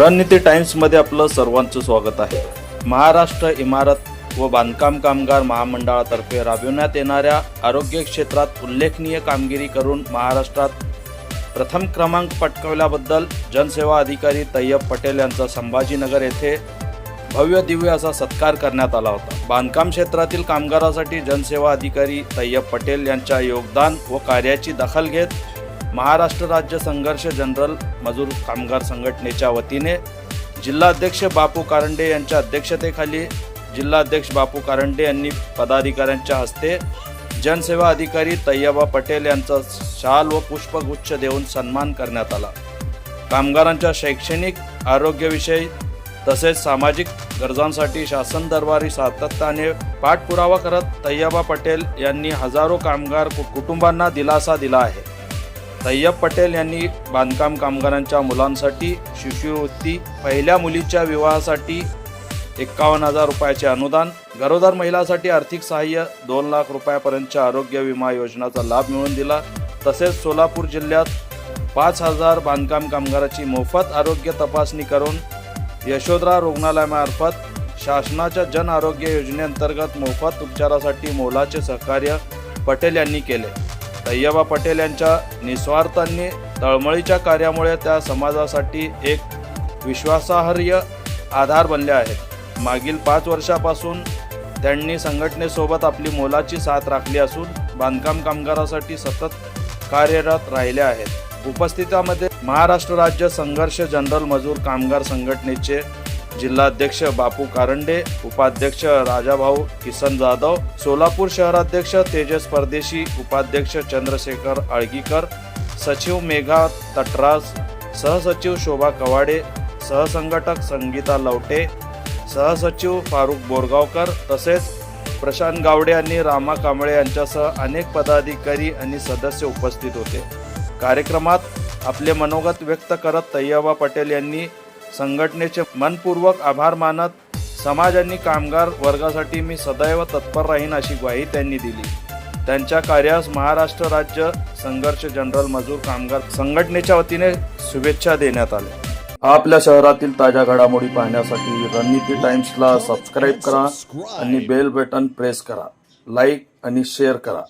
रणनीती टाइम्समध्ये आपलं सर्वांचं स्वागत आहे. महाराष्ट्र इमारत व बांधकाम कामगार महामंडळातर्फे राबविण्यात येणाऱ्या आरोग्य क्षेत्रात उल्लेखनीय कामगिरी करून महाराष्ट्रात प्रथम क्रमांक पटकावल्याबद्दल जनसेवा अधिकारी तय्यब पटेल यांचा संभाजीनगर येथे भव्य दिव्य असा सत्कार करण्यात आला होता. बांधकाम क्षेत्रातील कामगारासाठी जनसेवा अधिकारी तय्यब पटेल यांच्या योगदान व कार्याची दखल घेत महाराष्ट्र राज्य संघर्ष जनरल मजूर कामगार संघटनेच्या वतीने जिल्हाध्यक्ष बापू कारंडे यांच्या अध्यक्षतेखाली जिल्हाध्यक्ष बापू कारंडे यांनी पदाधिकाऱ्यांच्या हस्ते जनसेवा अधिकारी तय्यबा पटेल यांचा शाल व पुष्पगुच्छ देऊन सन्मान करण्यात आला. कामगारांच्या शैक्षणिक आरोग्यविषयी तसेच सामाजिक गरजांसाठी शासन दरबारी सातत्याने पाठपुरावा करत तय्यबा पटेल यांनी हजारो कामगार कु- कुटुंबांना दिलासा दिला आहे. तय्यब पटेल यांनी बांधकाम कामगारांच्या मुलांसाठी शिष्यवृत्ती पहिल्या मुलीच्या विवाहासाठी एकावन्न हजार रुपयाचे अनुदान गरोदर महिलांसाठी आर्थिक सहाय्य दोन लाख रुपयापर्यंतच्या आरोग्य विमा योजनाचा लाभ मिळवून दिला. तसेच सोलापूर जिल्ह्यात पाच हजार बांधकाम कामगाराची मोफत आरोग्य तपासणी करून यशोधरा रुग्णालयामार्फत शासनाच्या जन आरोग्य योजनेअंतर्गत मोफत उपचारासाठी मोलाचे सहकार्य पटेल यांनी केले. तय्यबा पटेल यांच्या निस्वार्थांनी तळमळीच्या कार्यामुळे त्या समाजासाठी एक विश्वासार्ह आधार बनले आहेत. मागील पाच वर्षापासून त्यांनी संघटनेसोबत आपली मोलाची साथ राखली असून बांधकाम कामगारासाठी सतत कार्यरत राहिले आहेत. उपस्थितामध्ये महाराष्ट्र राज्य संघर्ष जनरल मजूर कामगार संघटनेचे जिल्हाध्यक्ष बापू कारंडे उपाध्यक्ष राजाभाऊ किसन जाधव सोलापूर शहराध्यक्ष तेजस परदेशी उपाध्यक्ष चंद्रशेखर आळगीकर सचिव मेघा तटराज सहसचिव शोभा कवाडे सहसंघटक संगीता लवटे सहसचिव फारुख बोरगावकर तसेच प्रशांत गावडे आणि रामा कांबळे यांच्यासह अनेक पदाधिकारी आणि सदस्य उपस्थित होते. कार्यक्रमात आपले मनोगत व्यक्त करत तय्यबा पटेल यांनी संघटनेचे मनपूर्वक आभार मानत समाज आणि कामगार वर्गासाठी मी सदैव तत्पर राहीन अशी ग्वाही त्यांनी दिली. त्यांच्या कार्यास महाराष्ट्र राज्य संघर्ष जनरल मजूर कामगार संघटनेच्या वतीने शुभेच्छा देण्यात आल्या. आपल्या शहरातील ताज्या घडामोडी पाहण्यासाठी रणनीती टाइम्सला सबस्क्राईब करा आणि बेल बटन प्रेस करा. लाईक आणि शेअर करा.